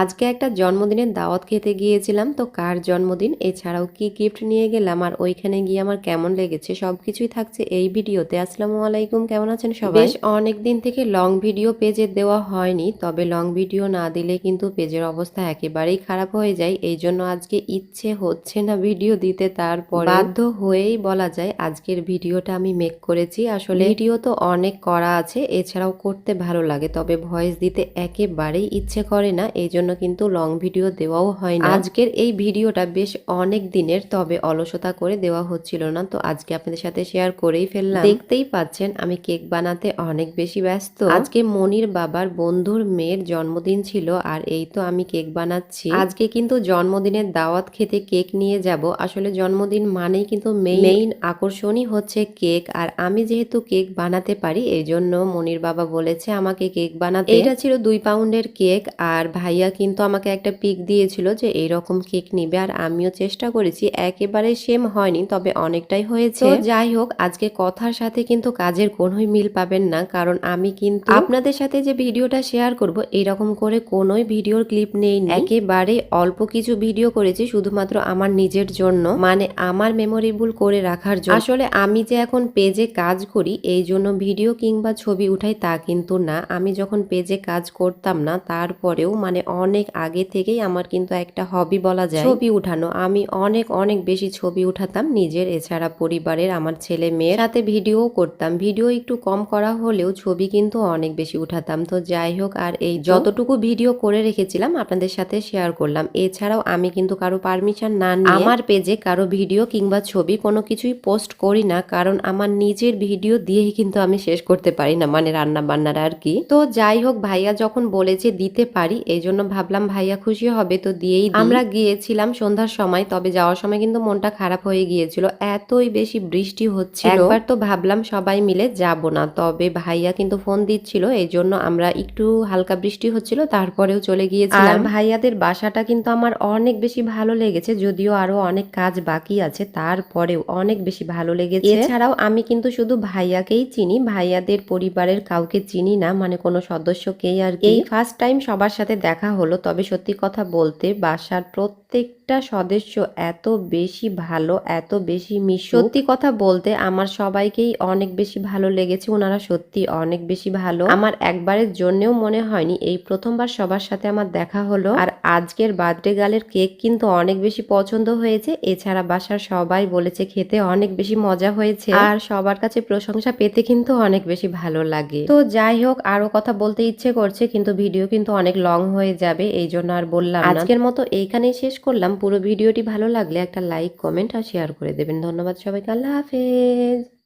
আজকে একটা জন্মদিনের দাওয়াত খেতে গিয়েছিলাম, তো কার জন্মদিন? এছাড়াও কি গিফট নিয়ে গেলাম? আর ওইখানে গিয়ে আমার কেমন লেগেছে? সব কিছুই থাকছে এই ভিডিওতে। আসসালামু আলাইকুম, কেমন আছেন সবাই? বেশ অনেক দিন থেকে লং ভিডিও পেজে দেওয়া হয়নি, তবে লং ভিডিও না দিলে কিন্তু পেজের অবস্থা একেবারেই খারাপ হয়ে যায়। এই জন্য আজকে ইচ্ছে হচ্ছে না ভিডিও দিতে তারপর বাধ্য হয়েই বলা যায় আজকের ভিডিওটা আমি মেক করেছি। আসলে ভিডিও তো অনেক করা আছে, এছাড়াও করতে ভালো লাগে, তবে ভয়েস দিতে একেবারেই ইচ্ছে করে না। এই জন্য কিন্তু লং ভিডিও দেওয়াও হয় না। আজকের এই ভিডিওটা বেশ অনেক দিনের, তবে অলসতা করে দেওয়া হচ্ছিল না। তো আজকে আপনাদের সাথে শেয়ার করেই ফেললাম। দেখতেই পাচ্ছেন, আমি কেক বানাতে অনেক বেশি ব্যস্ত। আজকে মনির বাবার বন্ধুর মেয়ের জন্মদিন ছিল, আর এই তো আমি কেক বানাচ্ছি। আজকে কিন্তু জন্মদিনের দাওয়াত খেতে কেক নিয়ে যাব। আসলে জন্মদিন মানেই কিন্তু মেইন আকর্ষণই হচ্ছে কেক। আর আমি যেহেতু কেক বানাতে পারি এই জন্য মনির বাবা বলেছে আমাকে কেক বানাতে। এটা ছিল দুই পাউন্ডের কেক, আর ভাইয়া কিন্তু আমাকে একটা পিক দিয়েছিল যে এইরকম কেক নিবে আর আমিও চেষ্টা করেছি একেবারে সেম হয়নি তবে অনেকটাই হয়েছে। যাই হোক আজকে কথার সাথে কিন্তু কাজের কোনোই মিল পাবেন না কারণ আমি কিন্তু আপনাদের সাথে যে ভিডিওটা শেয়ার করব এরকম করে কোনোই ভিডিওর ক্লিপ নেই একেবারে অল্প কিছু ভিডিও করেছি শুধুমাত্র আমার নিজের জন্য মানে আমার মেমোরেবল করে রাখার জন্য। আসলে আমি যে এখন পেজে কাজ করি এই জন্য ভিডিও কিংবা ছবি উঠাই তা কিন্তু না। আমি যখন পেজে কাজ করতাম না তারপরেও মানে অনেক আগে থেকেই আমার কিন্তু একটা হবি বলা যায়। ছবি উঠানো। আমি অনেক অনেক বেশি ছবি উঠাতাম নিজের এছাড়া পরিবারের আমার ছেলে মেয়ের সাথে ভিডিও করতাম। ভিডিও একটু কম করা হলেও ছবি কিন্তু অনেক বেশি উঠাতাম। তো যাই হোক আর এই যতটুকু ভিডিও করে রেখেছিলাম আপনাদের সাথে শেয়ার করলাম। এছাড়াও আমি কিন্তু কারও পারমিশন না নিয়ে আমার পেজে কারও ভিডিও কিংবা ছবি কোনো কিছুই পোস্ট করি না। কারণ আমার নিজের ভিডিও দিয়েই কিন্তু আমি শেষ করতে পারি না মানে রান্না বান্নার আর কি। তো যাই হোক ভাইয়া যখন বলেছে দিতে পারি এই জন্য ভাবলাম ভাইয়া খুশি হবে তো দিয়েই আমরা গিয়েছিলাম সন্ধ্যার সময় তবে যাওয়ার সময় কিন্তু মনটা খারাপ হয়ে গিয়েছিল। এতই বেশি বৃষ্টি হচ্ছে একবার তো ভাবলাম সবাই মিলে যাব না তবে ভাইয়া কিন্তু ফোন দিচ্ছিল এই জন্য আমরা একটু হালকা বৃষ্টি হচ্ছিল তারপরেও চলে গিয়েছিলাম। ভাইয়াদের বাসাটা কিন্তু আমার অনেক বেশি ভালো লেগেছে যদিও আরও অনেক কাজ বাকি আছে তারপরেও অনেক বেশি ভালো লেগেছে। এছাড়াও আমি কিন্তু শুধু ভাইয়াকেই চিনি ভাইয়াদের পরিবারের কাউকে চিনি না মানে কোনো সদস্যকেই আর কি। এই ফার্স্ট টাইম সবার সাথে দেখা হলো তবে সত্যি কথা বলতে বাসার প্রত্যেকটা সদস্য এত বেশি ভালো এত বেশি মিশু সত্যি কথা বলতে আমার সবাইকেই অনেক বেশি ভালো লেগেছে ওনারা সত্যি অনেক বেশি ভালো। আমার একবারের জন্যও মনে হয়নি এই প্রথমবার সবার সাথে আমার দেখা হলো। আর আজকের বার্থডে গালের কেক কিন্তু অনেক বেশি পছন্দ হয়েছে এছাড়া বাসার সবাই বলেছে খেতে অনেক বেশি মজা হয়েছে। আর সবার কাছে প্রশংসা পেতে কিন্তু অনেক বেশি ভালো লাগে। তো যাই হোক আরও কথা বলতে ইচ্ছে করছে কিন্তু ভিডিও কিন্তু অনেক লং হয়ে যাবে এই জন্য আর বললাম। আজকের মতো এইখানেই শেষ করলাম। পুরো ভিডিওটি ভালো লাগলে একটা লাইক, কমেন্ট আর শেয়ার করে দেবেন। ধন্যবাদ সবাইকে। আল্লাহ হাফেজ।